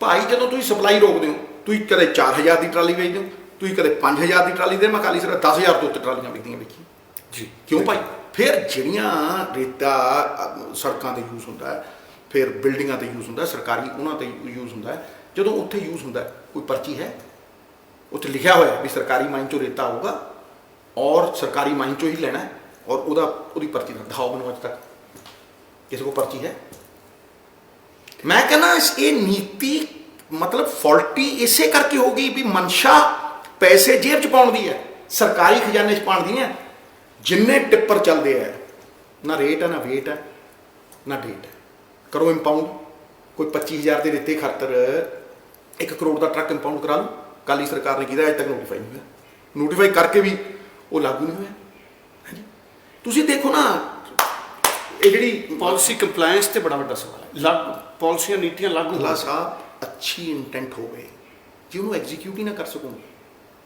ਭਾਈ ਜਦੋਂ ਤੁਸੀਂ ਸਪਲਾਈ ਰੋਕਦੇ ਹੋ ਤੁਸੀਂ ਕਦੇ 4000 ਦੀ ਟਰਾਲੀ ਵੇਚਦੇ ਹੋ ਤੁਸੀਂ ਕਦੇ 5000 ਦੀ ਟਰਾਲੀ ਦੇ ਮੈਂ ਕਾਲੀ ਸਿਰ 10000 ਤੋਂ ਉੱਤੇ ਟਰਾਲੀਆਂ ਵਿਕਦੀਆਂ ਵੇਖੀ। ਜੀ। ਕਿਉਂ ਭਾਈ? ਫਿਰ ਜਿਹੜੀਆਂ ਰੇਤਾ ਸੜਕਾਂ ਤੇ ਯੂਜ਼ ਹੁੰਦਾ ਹੈ ਫਿਰ ਬਿਲਡਿੰਗਾਂ ਤੇ ਯੂਜ਼ ਹੁੰਦਾ ਸਰਕਾਰੀ ਉਹਨਾਂ ਤੇ ਯੂਜ਼ ਹੁੰਦਾ ਜਦੋਂ ਉੱਥੇ ਯੂਜ਼ ਹੁੰਦਾ ਕੋਈ ਪਰਚੀ ਹੈ? ਉੱਥੇ ਲਿਖਿਆ ਹੋਇਆ ਵੀ ਸਰਕਾਰੀ ਮਾਈਨ ਚੋਂ ਰੇਤਾ ਆਊਗਾ ਔਰ ਸਰਕਾਰੀ ਮਾਈਨ ਚੋਂ ਹੀ ਲੈਣਾ ਹੈ ਔਰ ਉਹਦਾ, ਉਹਦੀ ਪਰਚੀ ਦਾ ਦਿਖਾਓ ਮੈਨੂੰ ਅੱਜ ਤੱਕ। ਕਿਸੇ ਕੋ ਪਰਚੀ ਹੈ? ਮੈਂ ਕਹਿੰਦਾ ਇਹ ਨੀਤੀ ਮਤਲਬ ਫਾਲਟੀ ਇਸੇ ਕਰਕੇ ਹੋ ਗਈ ਵੀ ਮਨਸ਼ਾ ਪੈਸੇ ਜੇਬ ਚ ਪਾਉਣ ਦੀ ਹੈ, ਸਰਕਾਰੀ ਖਜ਼ਾਨੇ ਚ ਪਾਉਣ ਦੀ ਹੈ, ਜਿੰਨੇ ਟਿੱਪਰ ਚੱਲਦੇ ਆ ਨਾ ਰੇਟ ਹੈ, ਨਾ ਵੇਟ ਹੈ, ਨਾ ਡੇਟ ਹੈ। ਕਰੋ ਇੰਪਾਊਂਡ ਕੋਈ 25000 ਦੇ ਦਿੱਤੇ ਖਾਤਰ 1 ਕਰੋੜ ਦਾ ਟਰੱਕ ਇੰਪਾਊਂਡ ਕਰਾ ਲਓ। ਕਾਲੀ ਸਰਕਾਰ ਨੇ ਕੀਤਾ ਅਜੇ ਤੱਕ ਨੋਟੀਫਾਈ ਨਹੀਂ ਹੋਇਆ। ਨੋਟੀਫਾਈ ਕਰਕੇ ਵੀ ਉਹ ਲਾਗੂ ਨਹੀਂ ਹੋਇਆ। ਹਾਂਜੀ। ਤੁਸੀਂ ਦੇਖੋ ਨਾ ਇਹ ਜਿਹੜੀ ਪਾਲਿਸੀ ਕੰਪਲਾਈਂਸ ਤੇ ਬੜਾ ਵੱਡਾ ਸਵਾਲ ਹੈ। ਲਾਗੂ ਪਾਲਿਸੀਆਂ ਨੀਤੀਆਂ ਲਾਗੂ ਹੋਣ। ਸਾਹਿਬ ਅੱਛੀ ਇੰਟੈਂਟ ਹੋਵੇ ਜੇ ਉਹਨੂੰ ਐਗਜ਼ੀਕਿਊਟ ਹੀ ਨਾ ਕਰ ਸਕੋਗੇ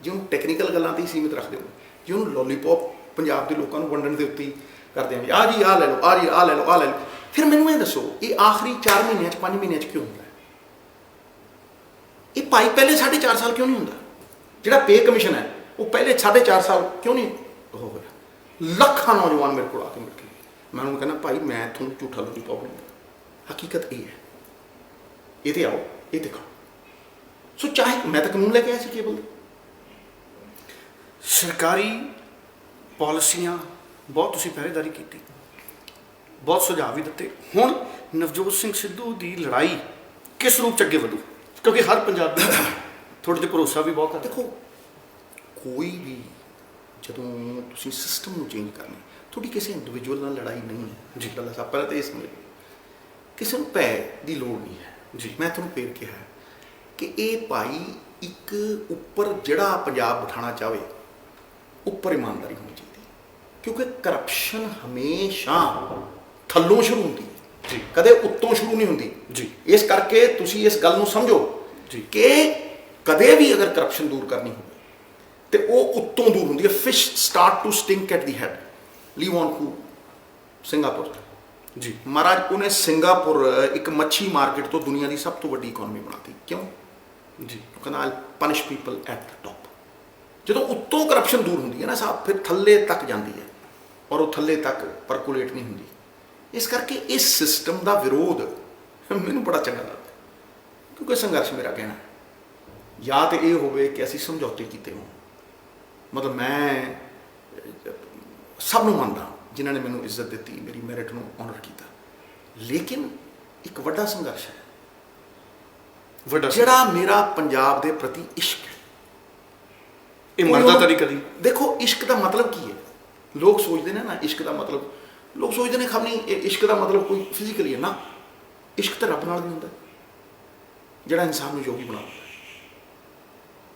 ਜੇ ਉਹਨੂੰ ਟੈਕਨੀਕਲ ਗੱਲਾਂ ਤੇ ਹੀ ਸੀਮਿਤ ਰੱਖਦੇ ਹੋ ਜੇ ਉਹਨੂੰ ਲੋਲੀਪੌਪ ਪੰਜਾਬ ਦੇ ਲੋਕਾਂ ਨੂੰ ਵੰਡਣ ਦੇ ਉੱਤੇ ਹੀ ਕਰਦੇ ਆ ਆ ਜੀ ਆ ਲੈ ਲਓ ਆ ਜੀ ਆ ਲੈ ਲਓ ਆ ਲੈ ਲਓ। ਫਿਰ ਮੈਨੂੰ ਇਹ ਦੱਸੋ ਇਹ ਆਖਰੀ 4 ਮਹੀਨਿਆਂ ਚ 5 ਮਹੀਨਿਆਂ ਚ ਕਿਉਂ ਹੁੰਦਾ? ਹੈ? ਇਹ ਭਾਈ ਪਹਿਲੇ 4.5 ਸਾਲ ਕਿਉਂ ਨਹੀਂ ਹੁੰਦਾ? ਜਿਹੜਾ ਪੇ ਕਮਿਸ਼ਨ ਹੈ, ਉਹ ਪਹਿਲੇ 4.5 ਸਾਲ ਕਿਉਂ ਨਹੀਂ ਉਹ ਹੋਇਆ? ਲੱਖਾਂ ਨੌਜਵਾਨ ਮੇਰੇ ਕੋਲ ਆ ਕੇ ਮਿਲ ਕੇ ਮੈਂ ਉਹਨੂੰ ਕਹਿੰਦਾ, ਭਾਈ ਮੈਂ ਤੁਹਾਨੂੰ ਝੂਠਾ ਲੋਲੀਪੌਪ ਨਹੀਂ ਹਕੀਕਤ ਇਹ ਹੈ। ਇਹ ਤੇ ਆਓ, ਇਹ ਦੇਖੋ ਸੋ ਚਾਹੇ, ਮੈਂ ਤਾਂ ਕਾਨੂੰਨ ਲੈ ਕੇ ਆਇਆ ਸੀ ਕੇਬਲ ਦਾ। ਸਰਕਾਰੀ ਪਾਲਿਸੀਆਂ ਬਹੁਤ ਤੁਸੀਂ ਪਹਿਰੇਦਾਰੀ ਕੀਤੀ। ਬਹੁਤ ਸੁਝਾਅ ਵੀ ਦਿੱਤੇ। ਹੁਣ ਨਵਜੋਤ ਸਿੰਘ ਸਿੱਧੂ ਦੀ ਲੜਾਈ ਕਿਸ ਰੂਪ ਚ ਅੱਗੇ ਵਧੂ? ਕਿਉਂਕਿ ਹਰ ਪੰਜਾਬੀ ਤੁਹਾਡੇ ਤੇ ਭਰੋਸਾ ਵੀ ਬਹੁਤ ਕਰਦਾ ਦੇਖੋ ਕੋਈ ਵੀ ਜਦੋਂ ਤੁਸੀਂ ਸਿਸਟਮ ਨੂੰ ਚੇਂਜ ਕਰਨਾ ਤੁਹਾਡੀ ਕਿਸੇ ਇੰਡੀਵਿਜੂਅਲ ਨਾਲ ਲੜਾਈ ਨਹੀਂ ਹੈ ਜੀ। ਗੱਲ ਸਭ ਪਹਿਲਾਂ ਤਾਂ ਇਹ ਸਮਝ ਲਓ ਕਿਸੇ ਨੂੰ ਪੈ ਦੀ ਲੋੜ ਨਹੀਂ ਹੈ ਜੀ। ਮੈਂ ਤੁਹਾਨੂੰ ਫੇਰ ਕਿਹਾ ਕਿ ਇਹ ਭਾਈ ਇੱਕ ਉੱਪਰ ਜਿਹੜਾ ਪੰਜਾਬ ਬਿਠਾਣਾ ਚਾਹਵੇ ਉੱਪਰ ਇਮਾਨਦਾਰੀ ਹੋਣੀ ਚਾਹੀਦੀ ਹੈ। ਕਿਉਂਕਿ ਕਰਪਸ਼ਨ ਹਮੇਸ਼ਾ ਥੱਲੋਂ ਸ਼ੁਰੂ ਹੁੰਦੀ ਹੈ ਜੀ। ਕਦੇ ਉੱਤੋਂ ਸ਼ੁਰੂ ਨਹੀਂ ਹੁੰਦੀ। ਜੀ। ਇਸ ਕਰਕੇ ਤੁਸੀਂ ਇਸ ਗੱਲ ਨੂੰ ਸਮਝੋ ਜੀ। ਕਿ ਕਦੇ ਵੀ ਅਗਰ ਕਰਪਸ਼ਨ ਦੂਰ ਕਰਨੀ ਹੋਵੇ ਤੇ ਉਹ ਉੱਤੋਂ ਦੂਰ ਹੁੰਦੀ ਹੈ। Fish start to stink at the head Lee Kuan Yew Singapore. ਜੀ। ਮਹਾਰਾਜ ਉਹਨੇ ਸਿੰਗਾਪੁਰ ਇੱਕ ਮੱਛੀ ਮਾਰਕੀਟ ਤੋਂ ਦੁਨੀਆ ਦੀ ਸਭ ਤੋਂ ਵੱਡੀ ਇਕਨੋਮੀ ਬਣਾਤੀ। ਕਿਉਂ? ਜੀ। I punish people at the top ਜਦੋਂ ਉੱਤੋਂ ਕਰਪਸ਼ਨ ਦੂਰ ਹੁੰਦੀ ਹੈ ਨਾ ਸਾਹਿਬ ਫਿਰ ਥੱਲੇ ਤੱਕ ਜਾਂਦੀ ਹੈ। ਔਰ ਉਹ ਥੱਲੇ ਤੱਕ ਪਰਕੂਲੇਟ ਨਹੀਂ ਹੁੰਦੀ। ਇਸ ਕਰਕੇ ਇਸ ਸਿਸਟਮ ਦਾ ਵਿਰੋਧ ਮੈਨੂੰ ਬੜਾ ਚੰਗਾ ਲੱਗਦਾ। ਕਿਉਂਕਿ ਸੰਘਰਸ਼ ਮੇਰਾ ਕਹਿਣਾ? ਜਾਂ ਤੇ ਇਹ ਹੋਵੇ ਕਿ ਅਸੀਂ ਸਮਝੌਤੇ ਕੀਤੇ ਹੋਣ। ਮਤਲਬ ਮੈਂ ਸਭ ਨੂੰ ਮੰਨਦਾ ਜਿਨ੍ਹਾਂ ਨੇ ਮੈਨੂੰ ਇੱਜ਼ਤ ਦਿੱਤੀ ਮੇਰੀ ਮੈਰਿਟ ਨੂੰ ਆਨਰ ਕੀਤਾ। ਲੇਕਿਨ ਇੱਕ ਵੱਡਾ ਸੰਘਰਸ਼ ਹੈ। ਵੱਡਾ ਜਿਹੜਾ ਮੇਰਾ ਪੰਜਾਬ ਦੇ ਪ੍ਰਤੀ ਇਸ਼ਕ ਹੈ। ਇਹ ਮਰਦਾ ਤਾਂ ਨਹੀਂ ਕਦੀ। ਦੇਖੋ ਇਸ਼ਕ ਦਾ ਮਤਲਬ ਕੀ ਹੈ? ਲੋਕ ਸੋਚਦੇ ਨੇ ਨਾ ਇਸ਼ਕ ਦਾ ਮਤਲਬ ਲੋਕ ਸੋਚਦੇ ਨੇ ਖਮਨੀ, ਇਹ ਇਸ਼ਕ ਦਾ ਮਤਲਬ ਕੋਈ ਫਿਜ਼ੀਕਲੀ ਹੈ ਨਾ। ਇਸ਼ਕ ਤਾਂ ਰੱਬ ਨਾਲ ਵੀ ਹੁੰਦਾ। ਜਿਹੜਾ ਇਨਸਾਨ ਨੂੰ ਯੋਗੀ ਬਣਾਉਂਦਾ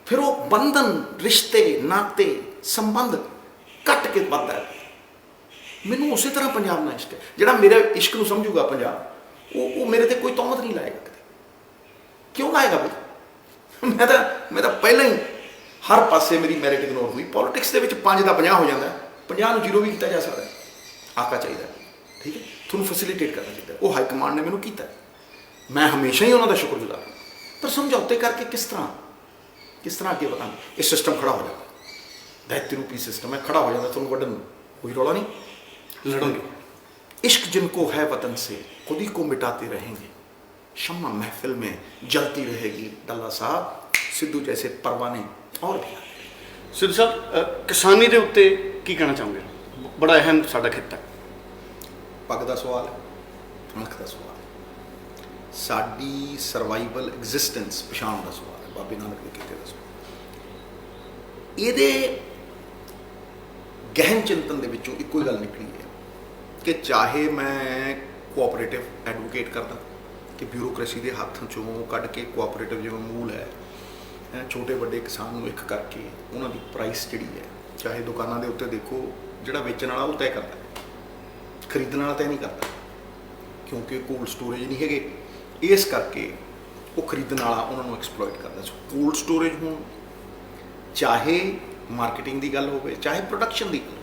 ਫਿਰ ਉਹ ਬੰਧਨ, ਰਿਸ਼ਤੇ, ਨਾਤੇ, ਸੰਬੰਧ ਕੱਟ ਕੇ ਵੱਧਦਾ ਹੈ। ਮੈਨੂੰ ਉਸੇ ਤਰ੍ਹਾਂ ਪੰਜਾਬ ਨਾਲ ਇਸ਼ਕ ਹੈ। ਜਿਹੜਾ ਮੇਰੇ ਇਸ਼ਕ ਨੂੰ ਸਮਝੂਗਾ ਪੰਜਾਬ, ਉਹ ਉਹ ਮੇਰੇ ਤੇ ਕੋਈ ਤੌਮਤ ਨਹੀਂ ਲਾਏਗਾ ਕਦੇ। ਕਿਉਂ ਲਾਏਗਾ ਬਈ ਮੈਂ ਤਾਂ ਮੈਂ ਤਾਂ ਪਹਿਲਾਂ ਹੀ ਹਰ ਪਾਸੇ ਮੇਰੀ ਮੈਰਿਟ ਇਗਨੋਰ ਹੋਈ। ਪੋਲਿਟਿਕਸ ਦੇ ਵਿੱਚ 5 ਦਾ 50 ਹੋ ਜਾਂਦਾ 50 ਨੂੰ ਜ਼ੀਰੋ ਵੀ ਕੀਤਾ ਜਾ ਸਕਦਾ ਆਕਾ ਚਾਹੀਦਾ ਠੀਕ ਹੈ ਤੁਹਾਨੂੰ ਫੈਸਿਲਿਟੇਟ ਕਰਨਾ ਚਾਹੀਦਾ ਉਹ ਹਾਈ ਕਮਾਂਡ ਨੇ ਮੈਨੂੰ ਕੀਤਾ ਮੈਂ ਹਮੇਸ਼ਾ ਹੀ ਉਹਨਾਂ ਦਾ ਸ਼ੁਕਰਗੁਜ਼ਾਰ ਹਾਂ ਪਰ ਸਮਝੌਤੇ ਕਰਕੇ ਕਿਸ ਤਰ੍ਹਾਂ ਕਿਸ ਤਰ੍ਹਾਂ ਅੱਗੇ ਵਧਾਂਗੇ ਇਹ ਸਿਸਟਮ ਖੜਾ ਹੋ ਜਾਂਦਾ ਦੈਤੀ ਰੂਪੀ ਸਿਸਟਮ ਹੈ ਖੜਾ ਹੋ ਜਾਂਦਾ ਤੁਹਾਨੂੰ ਵੱਢਣ ਨੂੰ ਕੋਈ ਰੌਲਾ ਨਹੀਂ ਲੜੋਗੇ इश्क जिनको है वतन से खुद ही को मिटाते रहेंगे शम्मा महफिल में जलती रहेगी डल्ला साहब सिद्धू जैसे परवाने और भी आते हैं। ਸਿੱਧੂ ਸਾਹਿਬ ਅ, ਕਿਸਾਨੀ ਦੇ ਉੱਤੇ ਕੀ ਕਹਿਣਾ ਚਾਹੋਗੇ ਬੜਾ ਅਹਿਮ ਸਾਡਾ ਖੇਤਾ ਹੈ ਪੱਗ ਦਾ ਸਵਾਲ ਹੈ ਅਣਖ ਦਾ ਸਵਾਲ ਹੈ। ਸਾਡੀ ਸਰਵਾਈਵਲ ਐਗਜ਼ਿਸਟੈਂਸ ਪਛਾਣ ਦਾ ਸਵਾਲ ਹੈ, ਬਾਬੇ ਨਾਨਕ ਦੇ ਕੀਤੇ ਦਾ ਸਵਾਲ ਇਹਦੇ ਗਹਿਨ ਚਿੰਤਨ ਦੇ ਵਿੱਚੋਂ ਇੱਕੋ ਹੀ ਗੱਲ ਨਿਕਲੀ ਹੈ ਕਿ ਚਾਹੇ ਮੈਂ ਕੋਆਪਰੇਟਿਵ ਐਡਵੋਕੇਟ ਕਰਦਾ, ਕਿ ਬਿਊਰੋਕ੍ਰੇਸੀ ਦੇ ਹੱਥ ਚੋਂ ਕੱਢ ਕੇ ਕੋਆਪਰੇਟਿਵ ਜਿਵੇਂ ਮੂਲ ਹੈ ਛੋਟੇ ਵੱਡੇ ਕਿਸਾਨ ਨੂੰ ਇੱਕ ਕਰਕੇ ਉਹਨਾਂ ਦੀ ਪ੍ਰਾਈਸ ਜਿਹੜੀ ਹੈ, ਚਾਹੇ ਦੁਕਾਨਾਂ ਦੇ ਉੱਤੇ ਦੇਖੋ, ਜਿਹੜਾ ਵੇਚਣ ਵਾਲਾ ਉਹ ਤੈਅ ਕਰਦਾ। ਖਰੀਦਣ ਵਾਲਾ ਤਾਂ ਨਹੀਂ ਕਰਦਾ। ਕਿਉਂਕਿ ਕੋਲਡ ਸਟੋਰੇਜ ਨਹੀਂ ਹੈਗੇ। ਇਸ ਕਰਕੇ ਉਹ ਖਰੀਦਣ ਵਾਲਾ ਉਹਨਾਂ ਨੂੰ ਐਕਸਪਲੋਇਟ ਕਰਦਾ। ਸੋ ਕੋਲਡ ਸਟੋਰੇਜ ਹੋਣ ਚਾਹੇ ਮਾਰਕੀਟਿੰਗ ਦੀ ਗੱਲ ਹੋਵੇ ਚਾਹੇ ਪ੍ਰੋਡਕਸ਼ਨ ਦੀ ਗੱਲ ਹੋਵੇ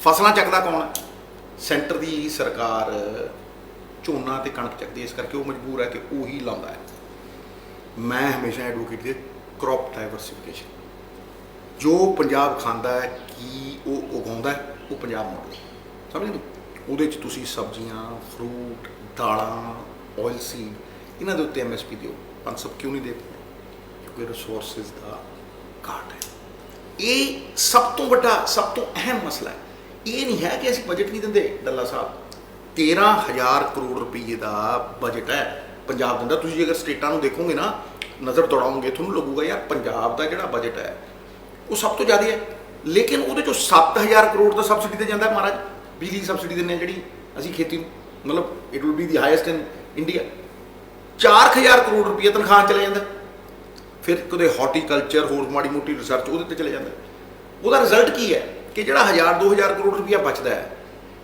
ਫਸਲਾਂ ਚੱਕਦਾ ਕੌਣ ਹੈ? ਸੈਂਟਰ ਦੀ ਸਰਕਾਰ ਝੋਨਾ ਤੇ ਕਣਕ ਚੱਕਦੀ ਇਸ ਕਰਕੇ ਉਹ ਮਜਬੂਰ ਹੈ ਕਿ ਉਹੀ ਲਾਉਂਦਾ ਹੈ। ਮੈਂ ਹਮੇਸ਼ਾ ਐਡਵੋਕੇਟ ਦੇ ਕ੍ਰੌਪ ਡਾਈਵਰਸਿਫਿਕੇਸ਼ਨ ਜੋ ਪੰਜਾਬ ਖਾਂਦਾ ਹੈ ਕੀ ਉਹ ਉਗਾਉਂਦਾ ਹੈ, ਉਹ ਪੰਜਾਬ ਮਾਡਲ ਸਮਝ ਲਓ ਉਹਦੇ ਚ ਤੁਸੀਂ ਸਬਜ਼ੀਆਂ ਫਰੂਟ ਦਾਲਾਂ ਆਇਲ ਸੀਡ ਇਹਨਾਂ ਦੇ ਉੱਤੇ ਐਮਐਸਪੀ ਦਿਓ। ਪੰਜ ਸਭ ਕਿਉਂ ਨਹੀਂ ਦੇ ਪਾਉਂਦੇ? ਕਿਉਂਕਿ ਰਿਸੋਰਸਸ ਦਾ ਘਾਟ ਹੈ। ਇਹ ਸਭ ਤੋਂ ਵੱਡਾ, ਸਭ ਤੋਂ ਅਹਿਮ ਮਸਲਾ ਹੈ। ਇਹ ਨਹੀਂ ਹੈ ਕਿ ਅਸੀਂ ਬਜਟ ਨਹੀਂ ਦਿੰਦੇ, ਡੱਲਾ ਸਾਹਿਬ। 13000 ਕਰੋੜ ਰੁਪਏ ਦਾ ਬਜਟ ਹੈ। ਪੰਜਾਬ ਦਿੰਦਾ ਤੁਸੀਂ ਜੇਕਰ ਸਟੇਟਾਂ ਨੂੰ ਦੇਖੋਗੇ ਨਾ, ਨਜ਼ਰ ਦੌੜਾਓਗੇ ਤੁਹਾਨੂੰ ਲੱਗੂਗਾ ਯਾਰ ਪੰਜਾਬ ਦਾ ਜਿਹੜਾ ਬਜਟ ਹੈ, ਉਹ ਸਭ ਤੋਂ ਜ਼ਿਆਦਾ ਹੈ। ਲੇਕਿਨ ਉਹਦੇ ਚੋਂ 7000 ਕਰੋੜ ਦਾ ਸਬਸਿਡੀ ਤੇ ਜਾਂਦਾ ਹੈ ਮਹਾਰਾਜ। ਬਿਜਲੀ ਦੀ ਸਬਸਿਡੀ ਦਿੰਦੇ ਆ ਜਿਹੜੀ ਅਸੀਂ ਖੇਤੀ ਨੂੰ, ਮਤਲਬ it will be the highest in India 4000 crore ਰੁਪਏ ਤਨਖਾਹ ਚਲੇ ਜਾਂਦਾ ਫਿਰ ਕਦੇ ਹਾਰਟੀਕਲਚਰ ਹੋਰ ਮਾੜੀ ਮੋਟੀ ਰਿਸਰਚ ਉਹਦੇ ਤੇ ਚਲੇ ਜਾਂਦਾ ਉਹਦਾ ਰਿਜ਼ਲਟ ਕੀ ਹੈ ਕਿ ਜਿਹੜਾ 1000 2000 ਕਰੋੜ ਰੁਪਇਆ ਬਚਦਾ ਹੈ,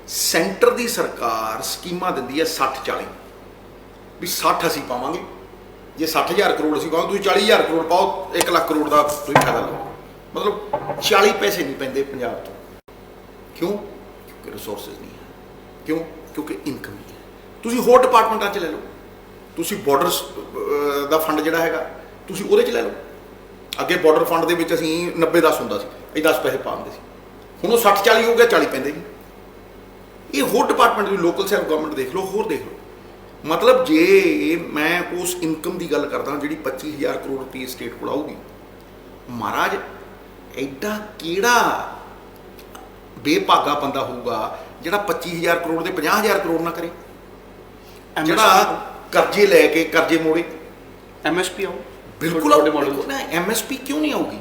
ਸੈਂਟਰ ਦੀ ਸਰਕਾਰ ਸਕੀਮਾਂ ਦਿੰਦੀ ਹੈ 60 40 ਵੀ 60 ਅਸੀਂ ਪਾਵਾਂਗੇ। ਜੇ 60000 ਕਰੋੜ ਅਸੀਂ ਪਾਵਾਂਗੇ, ਤੁਸੀਂ 40000 ਕਰੋੜ ਪਾਓ 1 ਲੱਖ ਕਰੋੜ ਦਾ ਤੁਸੀਂ ਫਾਇਦਾ ਲਓ ਮਤਲਬ 40 ਪੈਸੇ ਨਹੀਂ ਪੈਂਦੇ ਪੰਜਾਬ ਤੋਂ। ਕਿਉਂ? ਕਿਉਂਕਿ ਰਿਸੋਰਸਸ ਨਹੀਂ ਹੈ। ਕਿਉਂ? ਕਿਉਂਕਿ ਇਨਕਮ ਨਹੀਂ ਹੈ। ਤੁਸੀਂ ਹੋਰ ਡਿਪਾਰਟਮੈਂਟਾਂ 'ਚ ਲੈ ਲਓ। ਤੁਸੀਂ ਬਾਰਡਰ ਦਾ ਫੰਡ ਜਿਹੜਾ ਹੈਗਾ, ਤੁਸੀਂ ਉਹਦੇ 'ਚ ਲੈ ਲਓ। ਅੱਗੇ ਬਾਰਡਰ ਫੰਡ ਦੇ ਵਿੱਚ ਅਸੀਂ 90 10 ਹੁੰਦਾ ਸੀ। ਇਹ 10 ਪੈਸੇ ਪਾਉਂਦੇ ਸੀ। ਹੁਣ ਉਹ 60 40 ਹੋ ਗਿਆ 40 ਪੈਂਦੇ ਨਹੀਂ। ਇਹ ਹੋਰ ਡਿਪਾਰਟਮੈਂਟ ਦੀ ਲੋਕਲ ਸੈਲਫ ਗਵਰਨਮੈਂਟ ਦੇਖ ਲਓ, ਹੋਰ ਦੇਖ ਲਓ। ਮਤਲਬ ਜੇ ਮੈਂ ਉਸ ਇਨਕਮ ਦੀ ਗੱਲ ਕਰਦਾ, ਜਿਹੜੀ 25000 ਕਰੋੜ ਰੁਪਏ ਸਟੇਟ ਕੋਲ ਆਊਗੀ, ਮਹਾਰਾਜ ਐਡਾ ਕਿਹੜਾ ਬੇਭਾਗਾ ਬੰਦਾ ਹੋਊਗਾ ਜਿਹੜਾ 25000 ਕਰੋੜ ਦੇ 50000 ਕਰੋੜ ਨਾ ਕਰੇ? ਜਿਹੜਾ ਕਰਜ਼ੇ ਲੈ ਕੇ ਕਰਜ਼ੇ ਮੋੜੇ। ਐਮਐਸਪੀ ਆਓ ਬਿਲਕੁਲ ਤੁਹਾਡੇ ਮਾਡਲ ਨਾ ਐਮਐਸਪੀ ਕਿਉਂ ਨਹੀਂ ਆਊਗੀ?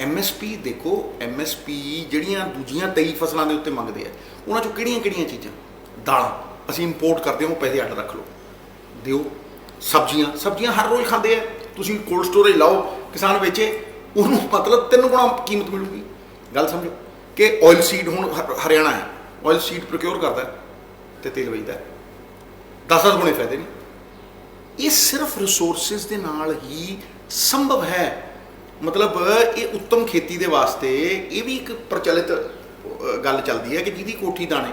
ਐਮਐਸਪੀ ਦੇਖੋ ਐਮਐਸਪੀ ਜਿਹੜੀਆਂ ਦੂਜੀਆਂ 23 ਫਸਲਾਂ ਦੇ ਉੱਤੇ ਮੰਗਦੇ ਆ ਉਹਨਾਂ ਚੋਂ ਕਿਹੜੀਆਂ ਕਿਹੜੀਆਂ ਚੀਜ਼ਾਂ? ਦਾਲਾਂ। ਅਸੀਂ ਇੰਪੋਰਟ ਕਰਦੇ ਹਾਂ ਉਹ ਪੈਸੇ ਅੱਡ ਰੱਖ ਲਓ। ਦਿਓ। ਸਬਜ਼ੀਆਂ। ਸਬਜ਼ੀਆਂ ਹਰ ਰੋਜ਼ ਖਾਂਦੇ ਆ। ਤੁਸੀਂ ਕੋਲਡ ਸਟੋਰੇਜ ਲਾਓ ਕਿਸਾਨ ਵੇਚੇ ਉਹਨੂੰ ਮਤਲਬ ਤਿੰਨ ਗੁਣਾ ਕੀਮਤ ਮਿਲੂਗੀ। ਗੱਲ ਸਮਝੋ ਕਿ ਆਇਲ ਸੀਡ ਹੁਣ ਹਰ ਹਰਿਆਣਾ ਹੈ। ਆਇਲ ਸੀਡ ਪ੍ਰੋਕਿਉਰ ਕਰਦਾ ਹੈ ਤੇ ਤੇਲ ਵੇਚਦਾ 10-10 ਗੁਣੇ ਫਾਇਦੇ ਨੇ। ਇਹ ਸਿਰਫ ਰਿਸੋਰਸਸ ਦੇ ਨਾਲ ਹੀ ਸੰਭਵ ਹੈ। ਮਤਲਬ ਇਹ ਉੱਤਮ ਖੇਤੀ ਦੇ ਵਾਸਤੇ ਇਹ ਵੀ ਇੱਕ ਪ੍ਰਚਲਿਤ ਅ, ਗੱਲ ਚੱਲਦੀ ਹੈ ਕਿ ਜਿਹਦੀ ਕੋਠੀ ਦਾਣੇ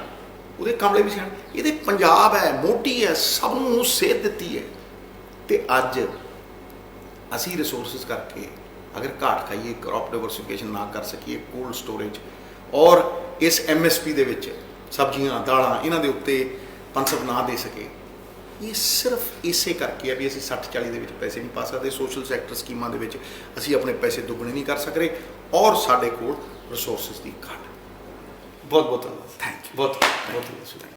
ਉਹਦੇ ਕਮਲੇ ਵੀ ਸਿਆਣ ਇਹਦੇ ਪੰਜਾਬ ਹੈ ਮੋਟੀ ਹੈ ਸਭ ਨੂੰ ਸੇਧ ਦਿੱਤੀ ਹੈ। ਤੇ ਅੱਜ ਅਸੀਂ ਰਿਸੋਰਸਸ ਕਰਕੇ ਅਗਰ ਘਾਟ ਖਾਈਏ ਕ੍ਰੌਪ ਡਾਈਵਰਸਿਫਿਕੇਸ਼ਨ ਨਾ ਕਰ ਸਕੀਏ ਕੋਲਡ ਸਟੋਰੇਜ ਔਰ ਇਸ ਐਮਐਸਪੀ ਦੇ ਵਿੱਚ ਸਬਜ਼ੀਆਂ ਦਾਲਾਂ ਇਹਨਾਂ ਦੇ ਉੱਤੇ ਪੰਸਬ ਨਾ ਦੇ ਸਕੇ। ਇਹ ਸਿਰਫ ਇਸੇ ਕਰਕੇ ਹੈ ਵੀ ਅਸੀਂ 60 40 ਦੇ ਵਿੱਚ ਪੈਸੇ ਨਹੀਂ ਪਾ ਸਕਦੇ ਸੋਸ਼ਲ ਸੈਕਟਰ ਸਕੀਮਾਂ ਦੇ ਵਿੱਚ ਅਸੀਂ ਆਪਣੇ ਪੈਸੇ ਦੁੱਗਣੇ ਨਹੀਂ ਕਰ ਸਕਦੇ ਔਰ ਸਾਡੇ ਕੋਲ ਰਿਸੋਰਸਸ ਦੀ ਘਾਟ। ਬਹੁਤ ਬਹੁਤ ਥੈਂਕ ਯੂ ਬਹੁਤ ਬਹੁਤ